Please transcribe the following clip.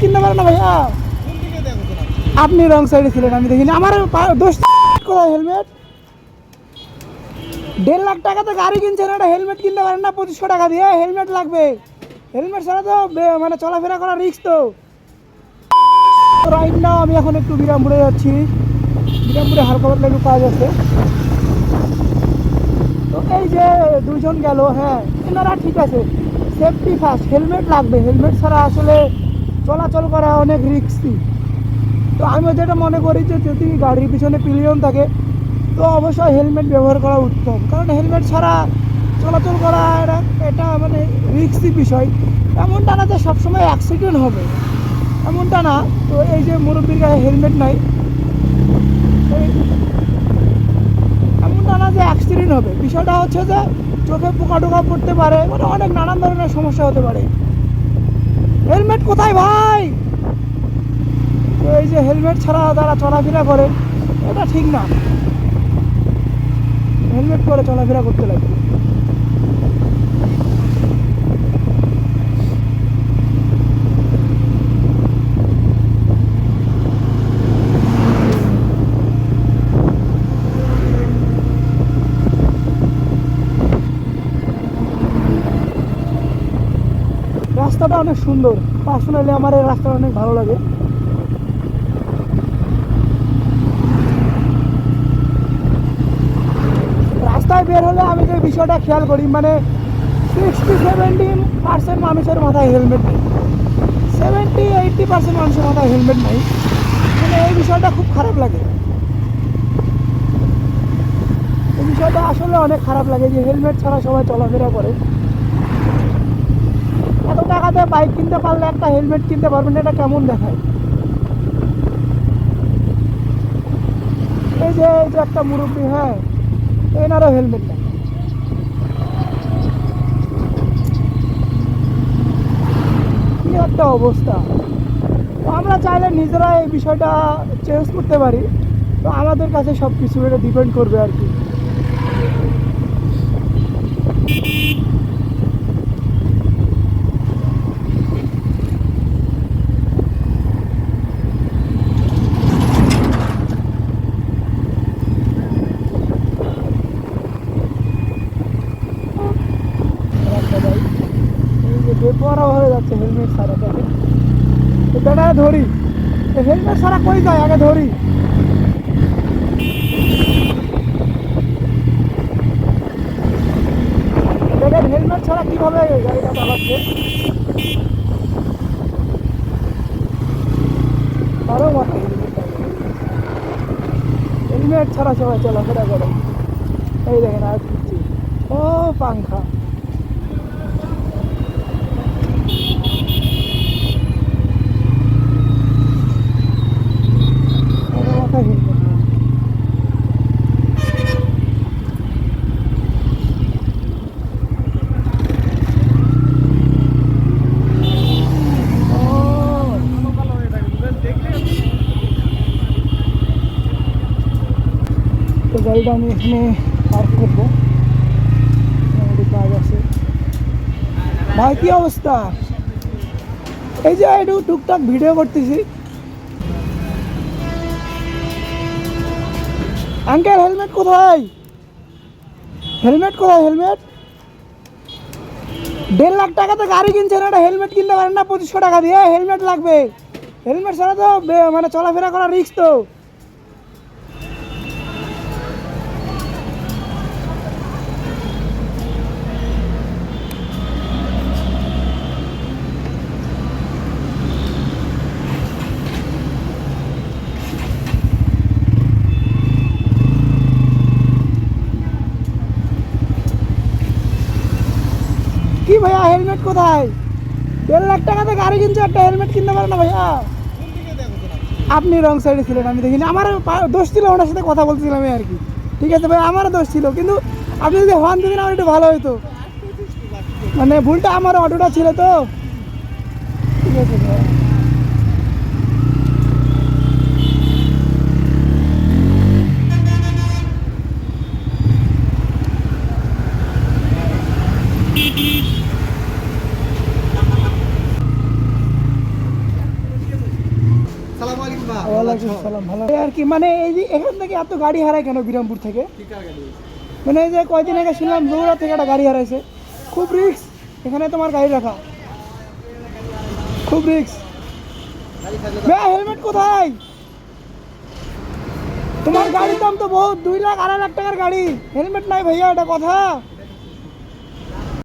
কিনতে পারেন না ভাইয়া। আপনি রং সাইডে ছিলেন, আমি দেখিনি। আমার দোষ কোথায় হেলমেট দেড় লাখ টাকাতে গাড়ি কিনছেন, একটা হেলমেট কিনতে পারেন না, পঁচিশশো টাকা দিয়ে। হেলমেট লাগবে। হেলমেট ছাড়া তো মানে চলাফেরা করা রিস্ক তো। রাইট না আমি এখন একটু বিরামপুরে যাচ্ছি। বিরামপুরে হালকা পাতলা একটু কাজ আছে। তো এই যে দুজন গেল হ্যাঁ এনারা ঠিক আছে। সেফটি ফার্স্ট হেলমেট লাগবে। হেলমেট ছাড়া আসলে চলাচল করা অনেক রিস্কি তো আমি যেটা মনে করি যে যদি গাড়ির পিছনে পিলিয়ন থাকে, তো অবশ্যই হেলমেট ব্যবহার করা উত্তম। কারণ হেলমেট ছাড়া চলাচল করা এটা মানে রিস্কি বিষয়। এমনটা না যে সবসময় অ্যাক্সিডেন্ট হবে। এমনটা না। তো এই যে মুরব্বীর গায়ে হেলমেট নাই এমনটা না যে অ্যাক্সিডেন্ট হবে। বিষয়টা হচ্ছে যে চোখে পোকা টোকা পড়তে পারে মানে অনেক নানান ধরনের সমস্যা হতে পারে। হেলমেট কোথায় ভাই? এই যে হেলমেট ছাড়া তারা চলাফেরা করে, এটা ঠিক না। হেলমেট পরে চলাফেরা করতে লাগবে। রাস্তাটা অনেক সুন্দর। পার্সোনালি আমার এই রাস্তাটা অনেক ভালো লাগে। রাস্তায় বের হলে আমি যে বিষয়টা খেয়াল করি মানে সিক্সটি সেভেন্টি পার্সেন্ট মানুষের মাথায় হেলমেট নেই। সেভেন্টি এইটটি পার্সেন্ট মানুষের মাথায় হেলমেট নেই। মানে এই বিষয়টা খুব খারাপ লাগে। এই বিষয়টা আসলে অনেক খারাপ লাগে যে হেলমেট ছাড়া সবাই চলাফেরা করে। টাকাতে বাইক কিনতে পারলে একটা হেলমেট কিনতে পারবেন, এটা কেমন দেখায়? এই যে এই যে একটা মুরব্বী হ্যাঁ এনারও হেলমেট কি একটা অবস্থা। তো আমরা চাইলে নিজেরা এই বিষয়টা চেঞ্জ করতে পারি। তো আমাদের কাছে সব কিছু এটা ডিপেন্ড করবে আর কি রাস্তা যাই এই যে বেপরা হয়ে যাচ্ছে, হেলমেট ছাড়া দেখেন তো ধরি। হেলমেট ছাড়া কই যায়? আগে ধরি। দেখেন হেলমেট ছাড়া কীভাবে গাড়িটা চালাচ্ছে? তারও মাথায় হেলমেট ছাড়া সবাই চলাফেরা করে। এই দেখেন, আর ও পাংখা আমার মাথায় হেলমেট নেই। ও, তো গাড়িটা আমি এখানে পার্ক করব। কাজ আছে। ভাই, কি অবস্থা? এই যে একটু টুকটাক ভিডিও করতেছি। আঙ্কেল, হেলমেট কোথায়? হেলমেট কোথায়, হেলমেট? দেড় লাখ টাকাতে গাড়ি কিনছেন, একটা হেলমেট কিনতে পারেন না, পঁচিশশো টাকা দিয়ে। হেলমেট লাগবে। হেলমেট ছাড়া তো মানে চলাফেরা করা রিস্ক তো। কি ভাইয়া হেলমেট কোথায়? দেড় লাখ টাকাতে গাড়ি কিনছে, একটা হেলমেট কিনতে পারে না ভাইয়া? আপনি রং সাইডে ছিলেন, আমি দেখিনি। আমার দোষ ছিল, ওনার সাথে কথা বলছিলাম আর কি। ঠিক আছে ভাই আমারও দোষ ছিল, কিন্তু আপনি যদি হর্ন দিতেন আমার একটু ভালো হতো মানে ভুলটা আমার অটোটা ছিল তো। ঠিক আছে ভাইয়া ওয়ালাইকুম আসসালাম ভালো এই আর কি মানে এই যে এখান থেকে এত গাড়ি হারায় কেন বিরামপুর থেকে? কি কার গাড়ি মানে এই যে কয়দিন আগে শুনলাম জোড়া থেকে একটা গাড়ি হারাইছে। খুব রিস্ক এখানে তোমার গাড়ি রাখা। খুব রিস্ক। গাড়ি থাকলে ভাই হেলমেট কোথায়? তোমার গাড়ির দাম তো বহুত দুই লাখ আড়াই লাখ টাকার গাড়ি। হেলমেট নাই ভাইয়া এটা কথা।